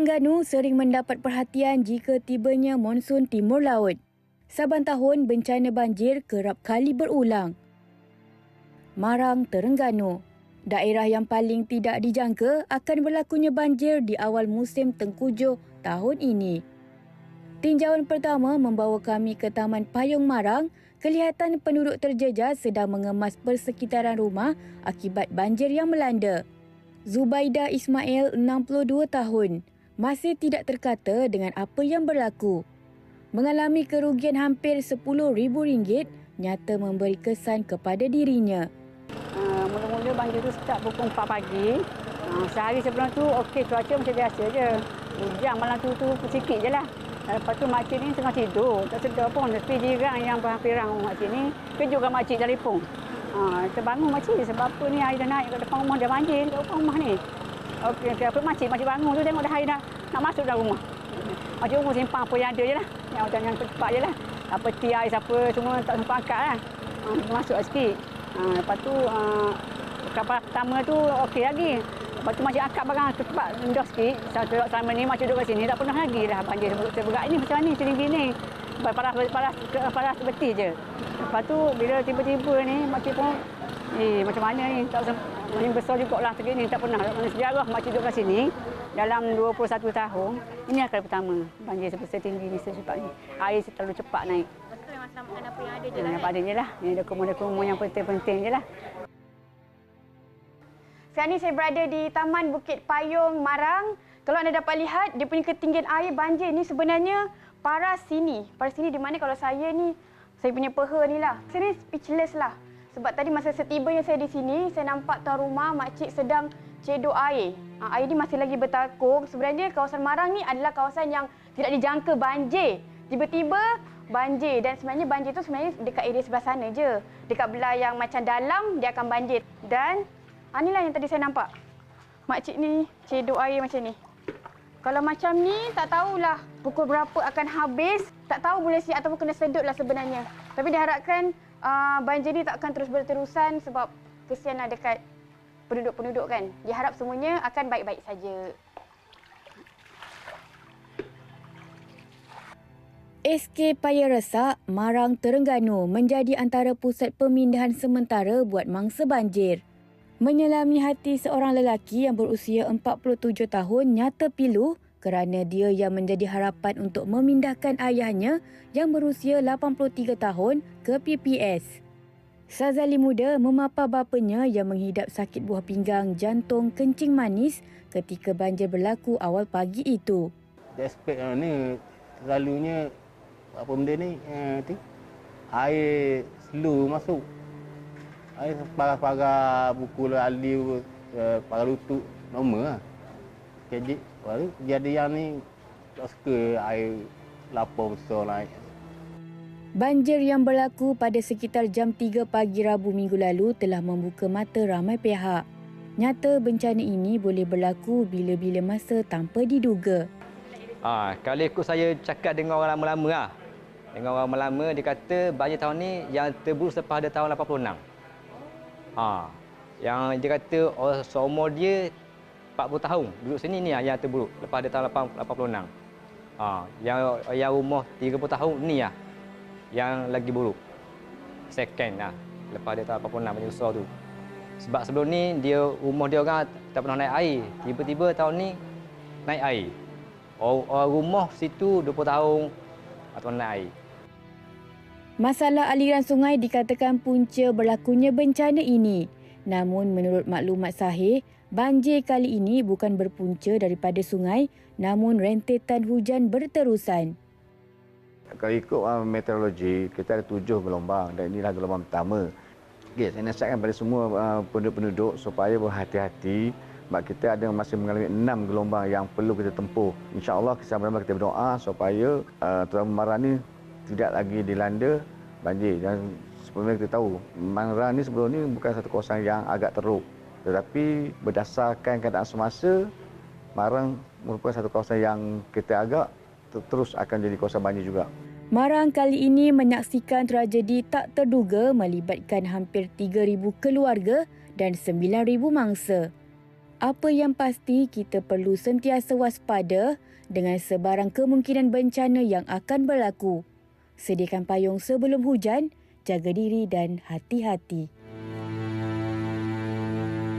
Terengganu sering mendapat perhatian jika tibanya monsun timur laut. Saban tahun bencana banjir kerap kali berulang. Marang Terengganu, daerah yang paling tidak dijangka akan berlakunya banjir di awal musim tengkujuh tahun ini. Tinjauan pertama membawa kami ke Taman Payung Marang, kelihatan penduduk terjejas sedang mengemas persekitaran rumah akibat banjir yang melanda. Zubaida Ismail, 62 tahun, masih tidak terkata dengan apa yang berlaku. Mengalami kerugian hampir RM10,000 nyata memberi kesan kepada dirinya. Uh, mula-mula banjir tu start pukul 4 pagi. Uh, sehari sebelum tu okey cuaca macam biasa je. Hujan malam tu tu sikit je lah. Lepas tu makcik ni tengah tidur. Tak sedar pun. Tapi jiran yang berhampiran makcik ni kejutkan makcik telefon. Ha, terbangun makcik sebab apa ni air dah naik kat depan rumah dah banjir kat depan rumah ni. Okey, okey. Apa makcik, makcik bangun tu tengok dah air dah nak masuk dalam rumah. Makcik umur simpang apa yang ada je lah. Yang macam yang cepat je lah. Apa peti air siapa semua tak sempat angkat lah. Ha, masuk lah sikit. Ha, lepas tu ha, kapal pertama tu okey lagi. Lepas tu macam akak barang cepat rendah sikit. Satu selama ni macam duduk kat sini tak pernah lagi lah banjir seberat ni macam ni setinggi ni. Paras paras paras beti je. Lepas tu bila tiba-tiba ni makcik pun eh macam mana ni tak ini besar juga lah segini tak pernah dalam sejarah makcik duduk kat sini dalam 21 tahun ini kali pertama banjir setinggi ni secepat ni air terlalu cepat naik Betul memang selamatkan apa yang ada je lah. apa ada je lah dokumen-dokumen yang penting-penting je lah Sekarang ni saya berada di Taman Bukit Payung Marang. Kalau anda dapat lihat, dia punya ketinggian air banjir ni sebenarnya paras sini. Paras sini di mana kalau saya ni, saya punya peha ni lah. Saya ni speechless lah. Sebab tadi masa setibanya saya di sini, saya nampak tuan rumah makcik sedang cedok air. Ha, air ni masih lagi bertakung. Sebenarnya kawasan Marang ni adalah kawasan yang tidak dijangka banjir. Tiba-tiba banjir dan sebenarnya banjir tu sebenarnya dekat area sebelah sana je. Dekat belah yang macam dalam dia akan banjir. Dan ha, inilah yang tadi saya nampak. Makcik ni cedok air macam ni. Kalau macam ni tak tahulah pukul berapa akan habis. Tak tahu boleh siap ataupun kena sedut lah sebenarnya. Tapi diharapkan uh, banjir ni tak akan terus berterusan sebab kesianlah dekat penduduk-penduduk kan. Diharap semuanya akan baik-baik saja. SK Paya Resak, Marang Terengganu menjadi antara pusat pemindahan sementara buat mangsa banjir. Menyelami hati seorang lelaki yang berusia 47 tahun nyata pilu kerana dia yang menjadi harapan untuk memindahkan ayahnya yang berusia 83 tahun ke PPS. Sazali muda memapa bapanya yang menghidap sakit buah pinggang jantung kencing manis ketika banjir berlaku awal pagi itu. Aspek uh, ni selalunya apa benda ni uh, tu, air slow masuk. Air paras-paras buku ali uh, paras lutut normal lah. Jadi baru jadi yang ni tak suka air lapar besar naik. Banjir yang berlaku pada sekitar jam 3 pagi Rabu minggu lalu telah membuka mata ramai pihak. Nyata bencana ini boleh berlaku bila-bila masa tanpa diduga. Ah, kalau ikut saya cakap dengan orang lama-lama lah. Dengan orang lama dia kata banjir tahun ni yang terburuk selepas ada tahun 86. Ah, yang dia kata orang seumur dia 40 tahun duduk sini ni yang terburuk lepas ada tahun 86. Ah, yang yang umur 30 tahun ni lah yang lagi buruk. Second lah. Lepas dia tahun 86 banjir besar tu. Sebab sebelum ni dia rumah dia orang tak pernah naik air. Tiba-tiba tahun ni naik air. Orang rumah situ 20 tahun atau naik air. Masalah aliran sungai dikatakan punca berlakunya bencana ini. Namun menurut maklumat sahih, banjir kali ini bukan berpunca daripada sungai namun rentetan hujan berterusan. Kalau ikut uh, meteorologi, kita ada tujuh gelombang dan inilah gelombang pertama. Okay, saya nasihatkan kepada semua uh, penduduk-penduduk supaya berhati-hati sebab kita ada masih mengalami enam gelombang yang perlu kita tempuh. InsyaAllah sama-sama kita berdoa supaya uh, Tuan Marah ni tidak lagi dilanda banjir. Dan sebenarnya kita tahu, Marah ni sebelum ni bukan satu kawasan yang agak teruk. Tetapi berdasarkan keadaan semasa, Marang merupakan satu kawasan yang kita agak terus akan jadi kawasan banjir juga. Marang kali ini menyaksikan tragedi tak terduga melibatkan hampir 3,000 keluarga dan 9,000 mangsa. Apa yang pasti kita perlu sentiasa waspada dengan sebarang kemungkinan bencana yang akan berlaku. Sediakan payung sebelum hujan, jaga diri dan hati-hati.